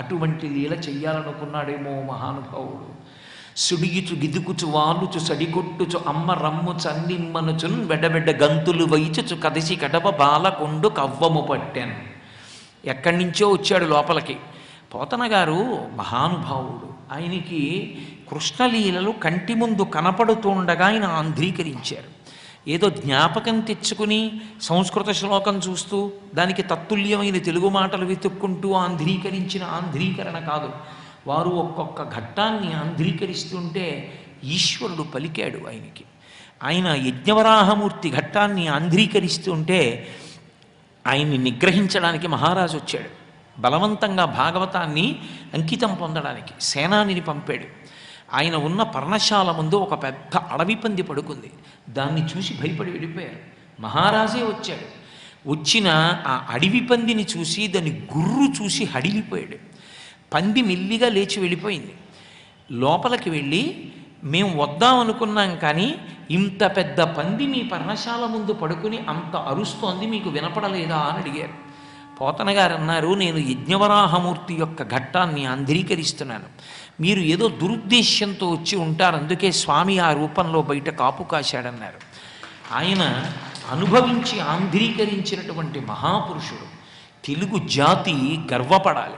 అటువంటి లీల చెయ్యాలనుకున్నాడేమో మహానుభావుడు. సుడిగిచు గిదుకుచు వాలుచు సడిగొట్టుచు అమ్మ రమ్ము చన్నిమ్మనుచున్ వెడబెడ్డ గంతులు వైచుచు కదిసి కడప బాలకొండు కవ్వము పట్టాను. ఎక్కడి నుంచో వచ్చాడు లోపలికి. పోతన గారు మహానుభావుడు ఆయనకి కృష్ణలీలలు కంటి ముందు కనపడుతుండగా ఆయన ఆంధ్రీకరించారు. ఏదో జ్ఞాపకం తెచ్చుకుని సంస్కృత శ్లోకం చూస్తూ దానికి తత్తుల్యమైన తెలుగు మాటలు వెతుక్కుంటూ ఆంధ్రీకరించిన ఆంధ్రీకరణ కాదు. వారు ఒక్కొక్క ఘట్టాన్ని ఆంధ్రీకరిస్తుంటే ఈశ్వరుడు పలికాడు ఆయనకి. ఆయన యజ్ఞవరాహమూర్తి ఘట్టాన్ని ఆంధ్రీకరిస్తుంటే ఆయన్ని నిగ్రహించడానికి మహారాజు వచ్చాడు. బలవంతంగా భాగవతాన్ని అంకితం పొందడానికి సేనానిని పంపాడు. ఆయన ఉన్న పర్ణశాల ముందు ఒక పెద్ద అడవి పంది పడుకుంది. దాన్ని చూసి భయపడి వెళ్ళిపోయారు. మహారాజే వచ్చాడు. వచ్చిన ఆ అడవి పందిని చూసి దాని గుర్రు చూసి హడిలిపోయాడు. పంది మెల్లిగా లేచి వెళ్ళిపోయింది. లోపలికి వెళ్ళి మేము వద్దాం అనుకున్నాం కానీ ఇంత పెద్ద పంది మీ పర్ణశాల ముందు పడుకుని అంత అరుస్తోంది మీకు వినపడలేదా? అని అడిగారు. పోతన గారు అన్నారు నేను యజ్ఞవరాహమూర్తి యొక్క ఘట్టాన్ని ఆంధ్రీకరిస్తున్నాను మీరు ఏదో దురుద్దేశ్యంతో వచ్చి ఉంటారు అందుకే స్వామి ఆ రూపంలో బయట కాపు కాశాడన్నారు. ఆయన అనుభవించి ఆంధ్రీకరించినటువంటి మహాపురుషుడు తెలుగు జాతి గర్వపడాలి.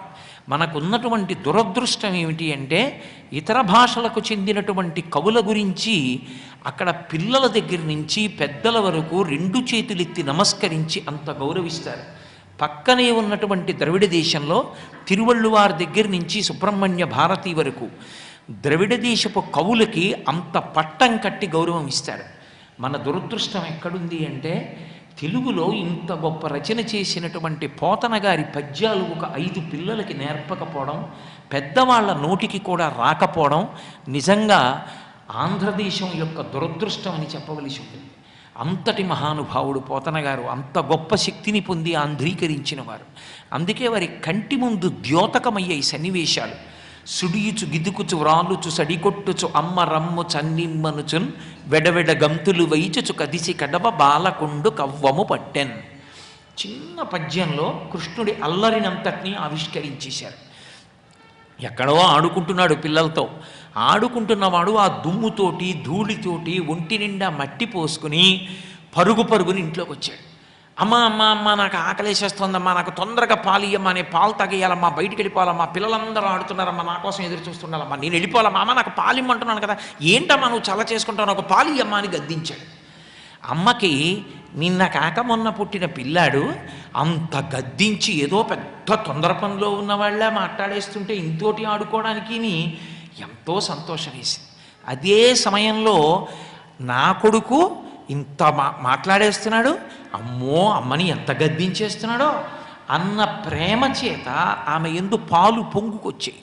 మనకున్నటువంటి దురదృష్టం ఏమిటి అంటే ఇతర భాషలకు చెందినటువంటి కవుల గురించి అక్కడ పిల్లల దగ్గర నుంచి పెద్దల వరకు రెండు చేతులెత్తి నమస్కరించి అంత గౌరవిస్తారు. పక్కనే ఉన్నటువంటి ద్రవిడ దేశంలో తిరువళ్ళువారి దగ్గర నుంచి సుబ్రహ్మణ్య భారతి వరకు ద్రవిడ దేశపు కవులకి అంత పట్టం కట్టి గౌరవం ఇస్తారు. మన దురదృష్టం ఎక్కడుంది అంటే తెలుగులో ఇంత గొప్ప రచన చేసినటువంటి పోతన గారి పద్యాలు ఒక ఐదు పిల్లలకి నేర్పకపోవడం పెద్దవాళ్ళ నోటికి కూడా రాకపోవడం నిజంగా ఆంధ్రదేశం యొక్క దురదృష్టం అని చెప్పవలసి ఉంటుంది. అంతటి మహానుభావుడు పోతనగారు అంత గొప్ప శక్తిని పొంది ఆంధ్రీకరించిన వారు అందుకే వారి కంటి ముందు ద్యోతకమయ్యాయి సన్నివేశాలు. సుడియుచు గిదుకుచు వ్రాలుచు సడికొట్టుచు అమ్మ రమ్ము చన్నిమ్మనుచున్ వెడవెడ గంతులు వైచుచు కదిసి కడవ బాలకొండు కవ్వము పట్టెన్. చిన్న పద్యంలో కృష్ణుడి అల్లరినంతటినీ ఆవిష్కరించేశారు. ఎక్కడో ఆడుకుంటున్నాడు పిల్లలతో. ఆడుకుంటున్నవాడు ఆ దుమ్ముతోటి ధూళితోటి ఒంటి నిండా మట్టి పోసుకుని పరుగు పరుగుని ఇంట్లోకి వచ్చాడు అమ్మ అమ్మ అమ్మ నాకు ఆకలేసేస్తోందమ్మా నాకు తొందరగా పాలు ఇయ్యమ్మా నేను పాలు తాగేయాలమ్మా బయటికి వెళ్ళిపోవాలమ్మా పిల్లలందరూ ఆడుతున్నారమ్మా నా కోసం ఎదురు చూస్తుండాలమ్మా నేను వెళ్ళిపోవాలమ్మా అమ్మ నాకు పాలు ఇమ్మంటున్నాను కదా ఏంటమ్మా నువ్వు చల్ల చేసుకుంటావు నాకు పాలు ఇయ్యమ్మా అని గద్దించాడు. అమ్మకి నిన్న కాక మొన్న పుట్టిన పిల్లాడు అంత గద్దించి ఏదో పెద్ద తొందర పనిలో ఉన్నవాళ్ళ మాట్లాడేస్తుంటే ఇంతోటి ఆడుకోవడానికి ఎంతో సంతోషం వేసింది అదే సమయంలో నా కొడుకు ఇంత మా మాట్లాడేస్తున్నాడు అమ్మో అమ్మని ఎంత గద్దించేస్తున్నాడో అన్న ప్రేమ చేత ఆమె ఎందు పాలు పొంగుకొచ్చాయి.